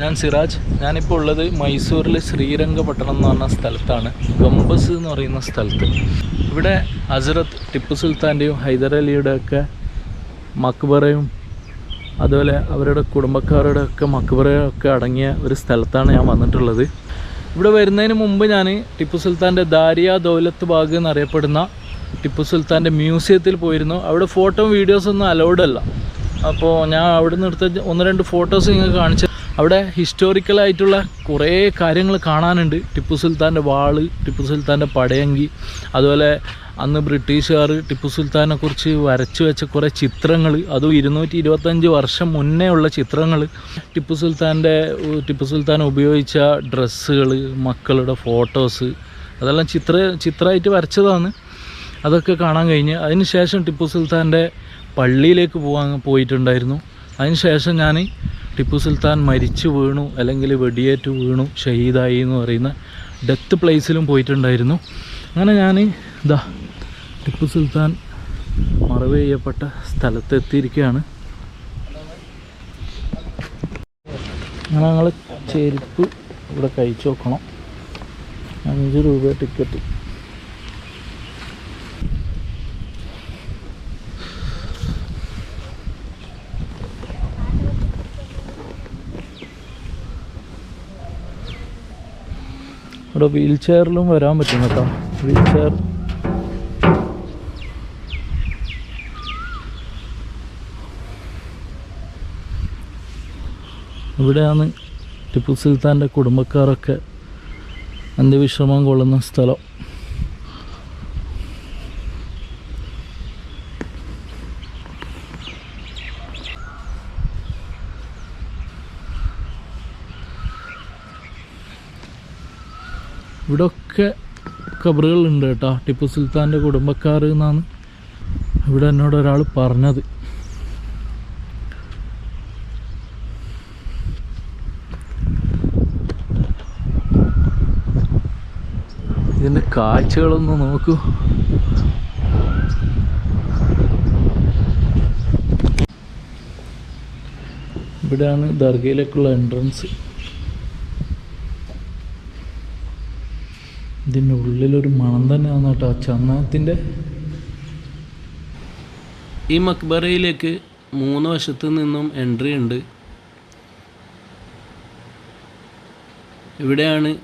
ഞാൻ സിറാജ്. ഞാനിപ്പോൾ ഉള്ളത് മൈസൂരിൽ ശ്രീരംഗപട്ടണം എന്ന് പറഞ്ഞ സ്ഥലത്താണ്. ഗംബസ് എന്ന് പറയുന്ന സ്ഥലത്ത്. ഇവിടെ ഹസരത്ത് ടിപ്പു സുൽത്താന്റെയും ഹൈദരലിയുടെ ഒക്കെ മക്ബറയും അതുപോലെ അവരുടെ കുടുംബക്കാരുടെ ഒക്കെ മക്ബറയും ഒക്കെ അടങ്ങിയ ഒരു സ്ഥലത്താണ് ഞാൻ വന്നിട്ടുള്ളത്. ഇവിടെ വരുന്നതിന് മുമ്പ് ഞാൻ ടിപ്പു സുൽത്താന്റെ ദാരിയ ദൗലത്ത് ബാഗ് എന്നറിയപ്പെടുന്ന ടിപ്പു സുൽത്താന്റെ മ്യൂസിയത്തിൽ പോയിരുന്നു. അവിടെ ഫോട്ടോയും വീഡിയോസൊന്നും അലൗഡ് അല്ല. അപ്പോൾ ഞാൻ അവിടെ നിന്ന് എടുത്ത ഒന്ന് രണ്ട് ഫോട്ടോസ് നിങ്ങൾക്ക് കാണിച്ചു അവിടെ ഹിസ്റ്റോറിക്കലായിട്ടുള്ള കുറേ കാര്യങ്ങൾ കാണാനുണ്ട്. ടിപ്പു സുൽത്താന്റെ വാൾ ടിപ്പു സുൽത്താന്റെ പടയങ്കി അതുപോലെ അന്ന് ബ്രിട്ടീഷുകാർ ടിപ്പു സുൽത്താനെ കുറിച്ച് വരച്ചു വെച്ച കുറേ ചിത്രങ്ങൾ അതും ഇരുന്നൂറ്റി ഇരുപത്തഞ്ച് വർഷം മുന്നേ ഉള്ള ചിത്രങ്ങൾ. ടിപ്പു സുൽത്താന്റെ ടിപ്പു സുൽത്താൻ ഉപയോഗിച്ച ഡ്രസ്സുകൾ മക്കളുടെ ഫോട്ടോസ് അതെല്ലാം ചിത്ര ചിത്രമായിട്ട് വരച്ചതാണ്. അതൊക്കെ കാണാൻ കഴിഞ്ഞ്. അതിന് ശേഷം ടിപ്പു സുൽത്താന്റെ പള്ളിയിലേക്ക് പോകാൻ പോയിട്ടുണ്ടായിരുന്നു. അതിന് ശേഷം ഞാൻ ടിപ്പു സുൽത്താൻ മരിച്ചു വീണു അല്ലെങ്കിൽ വെടിയേറ്റ് വീണു ഷഹീദായി എന്ന് പറയുന്ന ഡെത്ത് പ്ലേസിലും പോയിട്ടുണ്ടായിരുന്നു. അങ്ങനെ ഞാൻ ഇതാ ടിപ്പു സുൽത്താൻ മറവ് ചെയ്യപ്പെട്ട സ്ഥലത്തെത്തിയിരിക്കുകയാണ്. അങ്ങനെ ഞങ്ങൾ ചെരുപ്പ് ഇവിടെ കഴിച്ചു നോക്കണം അഞ്ച് രൂപ ടിക്കറ്റ് ഇവിടെ വീൽ ചെയറിലും വരാൻ പറ്റും കേട്ടോ. വീൽ ചെയർ ഇവിടെയാണ് ടിപ്പു സുൽത്താന്റെ കുടുംബക്കാരൊക്കെ അന്ത്യവിശ്രമം കൊള്ളുന്ന സ്ഥലം. ഇവിടെയൊക്കെ കബറുകളുണ്ട് കേട്ടോ. ടിപ്പു സുൽത്താന്റെ കുടുംബക്കാർ എന്നാണ് ഇവിടെ എന്നോട് ഒരാൾ പറഞ്ഞത്. ഇതിന്റെ കാഴ്ചകളൊന്ന് നോക്കൂ. ഇവിടെയാണ് ദർഗയിലേക്കുള്ള എൻട്രൻസ് ഇതിന്റെ ഉള്ളിലൊരു മണം തന്നെയാണ് കേട്ടോ. ആ ചന്ദനത്തിന്റെ ഈ മക്ബറയിലേക്ക് മൂന്ന് വശത്തു നിന്നും എൻട്രി ഉണ്ട്. ഇവിടെയാണ്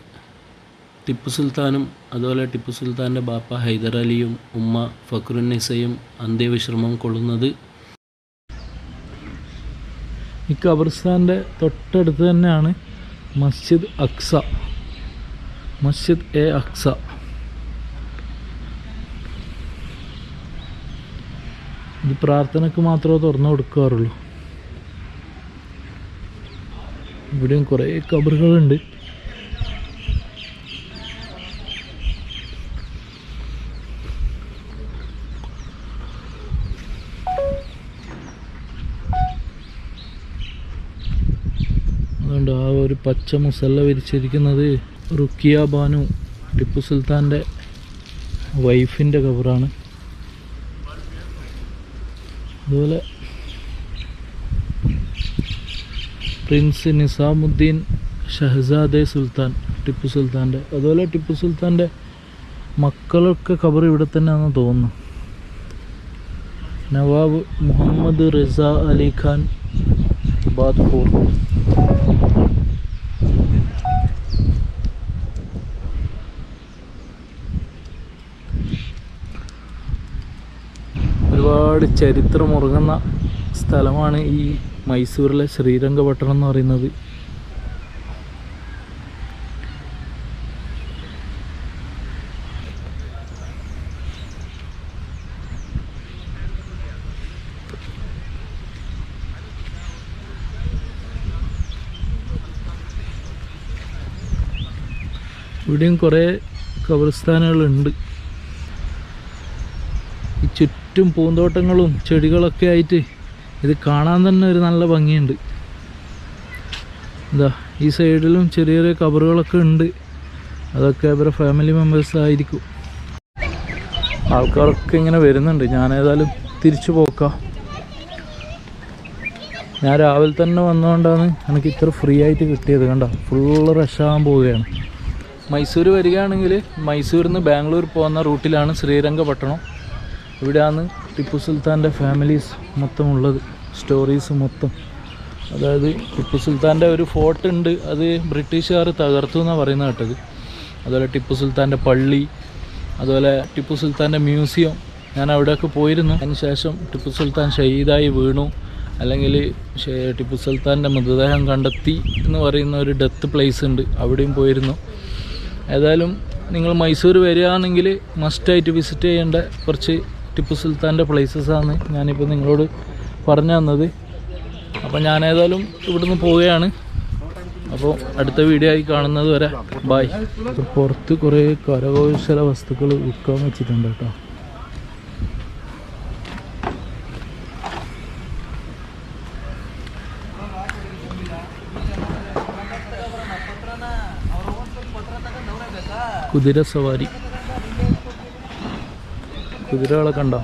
ടിപ്പു സുൽത്താനും അതുപോലെ ടിപ്പു സുൽത്താന്റെ ബാപ്പ ഹൈദരലിയും ഉമ്മ ഫക്രുന്നിസയും അന്ത്യവിശ്രമം കൊള്ളുന്നത്. ഈ ഖബർസ്ഥാന്റെ തൊട്ടടുത്ത് തന്നെയാണ് മസ്ജിദ് അക്സ. മസ്ജിദ് എ അക്സ. ഇത് പ്രാർത്ഥനയ്ക്ക് മാത്രമേ തുറന്നു കൊടുക്കാറുള്ളൂ. ഇവിടെയും കുറേ കബറുകളുണ്ട്. അതുകൊണ്ട് ആ ഒരു പച്ച മുസല്ല വിരിച്ചിരിക്കുന്നത് റുക്കിയ ബാനു ടിപ്പു സുൽത്താന്റെ വൈഫിന്റെ കബറാണ്. അതുപോലെ പ്രിൻസ് നിസാമുദ്ദീൻ ഷഹസാദെ സുൽത്താൻ ടിപ്പു സുൽത്താന്റെ അതുപോലെ ടിപ്പു സുൽത്താന്റെ മക്കളൊക്കെ കബർ ഇവിടെ തന്നെയാണെന്ന് തോന്നുന്നു. നവാബ് മുഹമ്മദ് റിസ അലി ഖാൻ ബാദ്പൂർ. ഒരുപാട് ചരിത്രമുറങ്ങുന്ന സ്ഥലമാണ് ഈ മൈസൂരിലെ ശ്രീരംഗപട്ടണം എന്ന് പറയുന്നത്. ഇവിടെയും കുറേ ഖബർസ്ഥാനുകളുണ്ട്. ഈ ചുറ്റും പൂന്തോട്ടങ്ങളും ചെടികളൊക്കെ ആയിട്ട് ഇത് കാണാൻ തന്നെ ഒരു നല്ല ഭംഗിയുണ്ട്. എന്താ ഈ സൈഡിലും ചെറിയ ചെറിയ കബറുകളൊക്കെ ഉണ്ട്. അതൊക്കെ അവരുടെ ഫാമിലി മെമ്പേഴ്സ് ആയിരിക്കും. ആൾക്കാരൊക്കെ ഇങ്ങനെ വരുന്നുണ്ട്. ഞാൻ ഏതായാലും തിരിച്ചു പോക്കാം. ഞാൻ രാവിലെ തന്നെ വന്നുകൊണ്ടാണ് എനിക്ക് ഇത്ര ഫ്രീ ആയിട്ട് കിട്ടിയത് കണ്ട? ഫുള്ള് റഷാകാൻ പോവുകയാണ്. മൈസൂർ വരികയാണെങ്കിൽ മൈസൂരിൽ നിന്ന് ബാംഗ്ലൂർ പോകുന്ന റൂട്ടിലാണ് ശ്രീരംഗപട്ടണം. ഇവിടെയാണ് ടിപ്പു സുൽത്താന്റെ ഫാമിലീസ് മൊത്തം ഉള്ളത് സ്റ്റോറീസ് മൊത്തം. അതായത് ടിപ്പു സുൽത്താന്റെ ഒരു ഫോർട്ട് ഉണ്ട് അത് ബ്രിട്ടീഷുകാർ തകർത്തു എന്നാണ് പറയുന്നത് കേട്ടത്. അതുപോലെ ടിപ്പു സുൽത്താന്റെ പള്ളി അതുപോലെ ടിപ്പു സുൽത്താന്റെ മ്യൂസിയം. ഞാൻ അവിടെയൊക്കെ പോയിരുന്നു. അതിന് ശേഷം ടിപ്പു സുൽത്താൻ ഷഹീദായി വീണു. അല്ലെങ്കിൽ ടിപ്പു സുൽത്താന്റെ മൃതദേഹം കണ്ടെത്തി എന്ന് പറയുന്ന ഒരു ഡെത്ത് പ്ലേസ് ഉണ്ട് അവിടെയും പോയിരുന്നു. ഏതായാലും നിങ്ങൾ മൈസൂർ വരികയാണെങ്കിൽ മസ്റ്റായിട്ട് വിസിറ്റ് ചെയ്യേണ്ട കുറച്ച് ടിപ്പു സുൽത്താന്റെ പ്ലേസസാണ് ഞാനിപ്പോൾ നിങ്ങളോട് പറഞ്ഞു തന്നത്. അപ്പോൾ ഞാനേതായാലും ഇവിടുന്ന് പോവുകയാണ്. അപ്പോൾ അടുത്ത വീഡിയോ ആയി കാണുന്നത് വരെ ബായ് പുറത്ത് കുറേ കരകൗശല വസ്തുക്കൾ വിൽക്കാൻ വെച്ചിട്ടുണ്ട് കേട്ടോ. കുതിര സവാരി. കുതിരകളെ കണ്ടോ